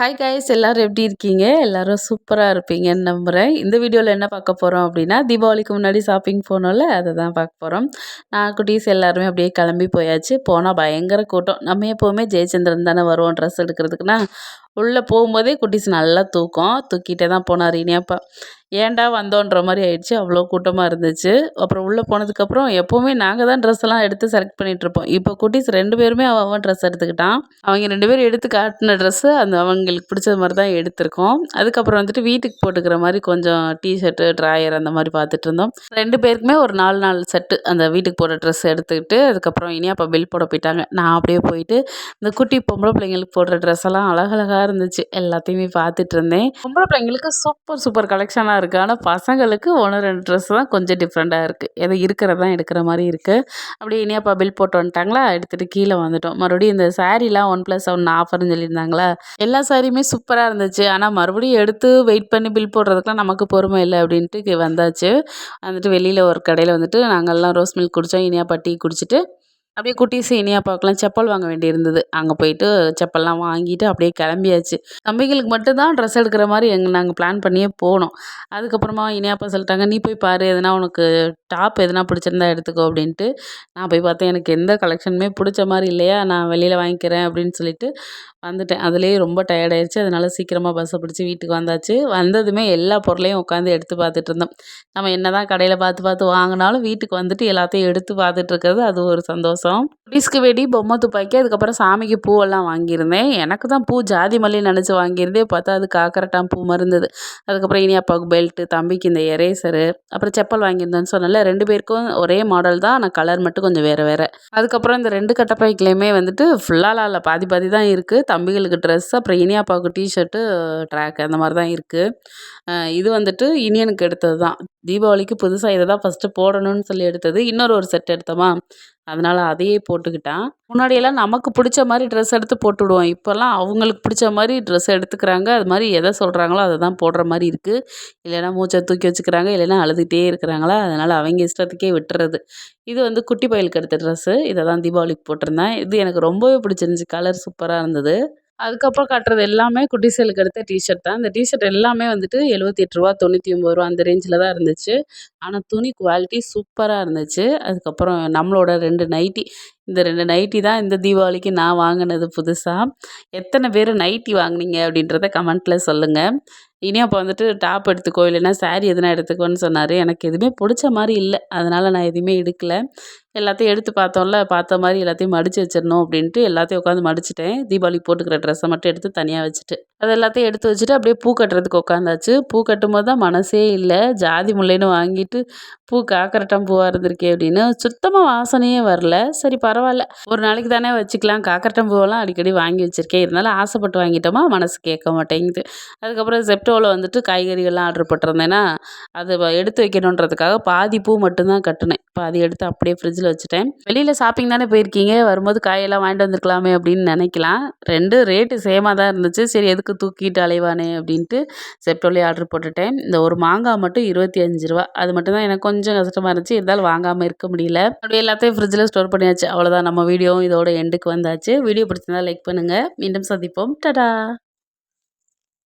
Hi guys எல்லோரும் எப்படி இருக்கீங்க? எல்லோரும் சூப்பராக இருப்பீங்கன்னு நம்புகிறேன் இந்த வீடியோவில் என்ன பார்க்க போகிறோம் அப்படின்னா தீபாவளிக்கு முன்னாடி ஷாப்பிங் போனோம்ல அதை தான் பார்க்க போகிறோம் நான் குட்டீஸ் எல்லாருமே அப்படியே கிளம்பி போயாச்சு. போனால் பயங்கர கூட்டம். நம்ம எப்போவுமே ஜெயச்சந்திரன் தானே வருவோம் ட்ரெஸ் எடுக்கிறதுக்குன்னா. உள்ளே போகும்போதே குட்டீஸ் நல்லா தூக்கம். தூக்கிட்டே தான் போனார் இனியாப்பா. ஏன்டா வந்தோன்ற மாதிரி ஆயிடுச்சு. அவ்வளோ கூட்டமாக இருந்துச்சு. அப்புறம் உள்ளே போனதுக்கப்புறம் எப்போவுமே நாங்கள் தான் ட்ரெஸ் எல்லாம் எடுத்து செலக்ட் பண்ணிகிட்ருப்போம் இப்போ குட்டீஸ் ரெண்டு பேருமே அவன் அவன் ட்ரெஸ் எடுத்துக்கிட்டான். அவங்க ரெண்டு பேரும் எடுத்து காட்டின ட்ரெஸ்ஸு அந்த அவங்களுக்கு பிடிச்ச மாதிரி தான் எடுத்திருக்கோம். அதுக்கப்புறம் வந்துட்டு வீட்டுக்கு போட்டுக்கிற மாதிரி கொஞ்சம் டிஷர்ட்டு ட்ராயர் அந்த மாதிரி பார்த்துட்டு இருந்தோம். ரெண்டு பேருக்குமே ஒரு நாலு நாலு செட்டு அந்த வீட்டுக்கு போடுற ட்ரெஸ் எடுத்துக்கிட்டு அதுக்கப்புறம் இனி அப்போ பில் போட போயிட்டாங்க. நான் அப்படியே போயிட்டு இந்த குட்டி பொம்பளை பிள்ளைங்களுக்கு போடுற ட்ரெஸ் எல்லாம் அழகழகாக இருந்துச்சு. எல்லாத்தையுமே பார்த்துட்டு இருந்தேன். பொம்பளை பிள்ளைங்களுக்கு சூப்பர் சூப்பர் கலெக்ஷனாக இருக்குது ஆனால் பசங்களுக்கு ஒன்று ரெண்டு ட்ரெஸ் தான் கொஞ்சம் டிஃப்ரெண்ட்டாக இருக்குது எதை இருக்கிறதான் எடுக்கிற மாதிரி இருக்குது அப்படியே இனியாப்பா பில் போட்டு வந்துட்டாங்களா? எடுத்துகிட்டு கீழே வந்துட்டோம். மறுபடியும் இந்த சாரீலாம் ஒன் ப்ளஸ் ஒன் ஆஃபர்னு சொல்லியிருந்தாங்களா? எல்லா சாரியுமே சூப்பராக இருந்துச்சு. ஆனால் மறுபடியும் எடுத்து வெயிட் பண்ணி பில் போடுறதுக்குலாம் நமக்கு பொறுமை இல்லை அப்படின்ட்டு வந்தாச்சு. வந்துட்டு வெளியில் ஒரு கடையில் வந்துட்டு நாங்கள்லாம் ரோஸ் மில்க் குடித்தோம் இனியாப்பா டீ குடிச்சிட்டு அப்படியே குட்டீஸ் பார்க்கலாம். செப்பல் வாங்க வேண்டியிருந்தது. அங்கே போயிட்டு செப்பல்லாம் வாங்கிட்டு அப்படியே கிளம்பியாச்சு. தம்பிகளுக்கு மட்டும்தான் ட்ரெஸ் எடுக்கிற மாதிரி எங்கள் நாங்கள் பிளான் பண்ணியே போனோம். அதுக்கப்புறமா இனியாப்பா சொல்லிட்டாங்க நீ போய் பாரு எதுனா உனக்கு டாப் எதனா பிடிச்சிருந்தா எடுத்துக்கோ அப்படின்ட்டு. நான் போய் பார்த்தேன் எனக்கு எந்த கலெக்ஷனுமே பிடிச்ச மாதிரி இல்லையா? நான் வெளியில் வாங்கிக்கிறேன் அப்படின்னு சொல்லிட்டு வந்துட்டேன். அதுலேயே ரொம்ப டயர்டாயிருச்சு அதனால் சீக்கிரமாக பஸ்ஸை பிடிச்சி வீட்டுக்கு வந்தாச்சு. வந்ததுமே எல்லா பொருளையும் உட்காந்து எடுத்து பார்த்துட்டு இருந்தோம். நம்ம என்ன தான் கடையில் பார்த்து பார்த்து வாங்கினாலும் வீட்டுக்கு வந்துட்டு எல்லாத்தையும் எடுத்து பார்த்துட்டு இருக்கிறது அது ஒரு சந்தோஷம். produção குடிஸ்க்கு வெடி பொம்மை துப்பாக்கி அதுக்கப்புறம் சாமிக்கு பூவெல்லாம் வாங்கியிருந்தேன். எனக்கு தான் பூ ஜாதி மல்லி நினச்சி வாங்கியிருந்தேன் பார்த்தா அது காக்கரட்டான் பூ மருந்தது. அதுக்கப்புறம் இனி அப்பாவுக்கு பெல்ட்டு தம்பிக்கு இந்த எரேசரு அப்புறம் செப்பல் வாங்கியிருந்தேன்னு சொன்னல ரெண்டு பேருக்கும் ஒரே மாடல் தான் ஆனால் கலர் மட்டும் கொஞ்சம் வேறு வேறு. அதுக்கப்புறம் இந்த ரெண்டு கட்டப்பைக்குலேயுமே வந்துட்டு ஃபுல்லாலாம் இல்லை பாதி பாதி தான் இருக்குது தம்பிகளுக்கு ட்ரெஸ் அப்புறம் இனியாப்பாவுக்கு டிஷர்ட்டு ட்ராக் அந்த மாதிரி தான் இருக்குது இது வந்துட்டு இனியனுக்கு எடுத்தது தான். தீபாவளிக்கு புதுசாக இதை தான் ஃபஸ்ட்டு போடணும்னு சொல்லி எடுத்தது. இன்னொரு ஒரு செட் எடுத்தோமா? அதனால் அதையே போட்டு போட்டுக்கிட்டான் முன்னாடியெல்லாம் நமக்கு பிடிச்ச மாதிரி ட்ரெஸ் எடுத்து போட்டுவிடுவோம். இப்போல்லாம் அவங்களுக்கு பிடிச்ச மாதிரி ட்ரெஸ் எடுத்துக்கிறாங்க. அது மாதிரி எதை சொல்கிறாங்களோ அதை தான் போடுற மாதிரி இருக்குது இல்லைன்னா மூச்சை தூக்கி வச்சுக்கிறாங்க இல்லைன்னா அழுதுகிட்டே இருக்கிறாங்களா? அதனால் அவங்க இஷ்டத்துக்கே விட்டுறது. இது வந்து குட்டி பயலுக்கு எடுத்த ட்ரெஸ்ஸு இதை தான் தீபாவளிக்கு போட்டிருந்தேன். இது எனக்கு ரொம்பவே பிடிச்சிருந்துச்சி. கலர் சூப்பராக இருந்தது. அதுக்கப்புறம் காட்டுறது எல்லாமே குட்டிசலுக்கு எடுத்த டிஷர்ட் தான். இந்த டிஷர்ட் எல்லாமே வந்துட்டு எழுபத்தி எட்டுருவா ரூபா தொண்ணூற்றி ஒம்பது ரூபா அந்த ரேஞ்சில் தான் இருந்துச்சு. ஆனால் துணி குவாலிட்டி சூப்பராக இருந்துச்சு. அதுக்கப்புறம் நம்மளோட ரெண்டு நைட்டி இந்த ரெண்டு நைட்டி தான் இந்த தீபாவளிக்கு நான் வாங்கினது புதுசாக எத்தனை பேர் நைட்டி வாங்கினீங்க அப்படின்றத கமெண்ட்டில் சொல்லுங்கள் இனி அப்போ வந்துட்டு டாப் எடுத்துக்கோ இல்லைன்னா சாரீ எதுனா எடுத்துக்கோன்னு சொன்னார். எனக்கு எதுவுமே பிடிச்ச மாதிரி இல்லை. அதனால் நான் எதுவுமே எடுக்கலை. எல்லாத்தையும் எடுத்து பார்த்தோம்ல பார்த்த மாதிரி எல்லாத்தையும் மடித்து வச்சிடணும் அப்படின்ட்டு எல்லாத்தையும் உட்காந்து மடிச்சிட்டேன். தீபாவளிக்கு போட்டுக்கிற ட்ரெஸ்ஸை மட்டும் எடுத்து தனியாக வச்சுட்டு. அது எல்லாத்தையும் எடுத்து வச்சுட்டு அப்படியே பூ கட்டுறதுக்கு உட்காந்தாச்சு. பூ கட்டும் போது தான் மனசே இல்லை. ஜாதி முல்லைன்னு வாங்கிட்டு பூ காக்கரட்டம் பூவாக இருந்திருக்கே அப்படின்னு சுத்தமாக வாசனையே வரல. சரி பரவாயில்ல. ஒரு நாளைக்கு தானே வச்சுக்கலாம். காக்கரட்டம் பூவெல்லாம் அடிக்கடி வாங்கி வச்சுருக்கேன். இருந்தாலும் ஆசைப்பட்டு வாங்கிட்டோமா? மனசு கேட்க மாட்டேங்குது. அதுக்கப்புறம் ஜொமேட்டோவில் வந்துட்டு காய்கறிகள்லாம் ஆர்டர் போட்டிருந்தேன்னா அதை எடுத்து வைக்கணுன்றதுக்காக பாதி பூ மட்டும்தான் கட்டினேன். பாதி எடுத்து அப்படியே ஃப்ரிட்ஜில் வச்சுட்டேன். வெளியில் ஷாப்பிங் தானே போயிருக்கீங்க? வரும்போது காயெல்லாம் வாங்கிட்டு வந்துருக்கலாமே அப்படின்னு நினைக்கலாம். ரெண்டு ரேட்டு சேமாக தான் இருந்துச்சு. சரி எதுக்கு தூக்கிட்டு அலைவானே அப்படின்ட்டு செப்டோலே ஆர்டர் போட்டுட்டேன். இந்த ஒரு மாங்காய் மட்டும் இருபத்தி அஞ்சு ரூபா. அது மட்டும் தான் எனக்கு கொஞ்சம் கஷ்டமாக இருந்துச்சு. இருந்தாலும் வாங்காமல் இருக்க முடியல. அப்படியே எல்லாத்தையும் ஃப்ரிட்ஜில் ஸ்டோர் பண்ணியாச்சு. அவ்வளோதான் நம்ம வீடியோவும் இதோட எண்டுக்கு வந்தாச்சு. வீடியோ பிடிச்சிருந்தா லைக் பண்ணுங்கள் மீண்டும் சந்திப்போம். டடா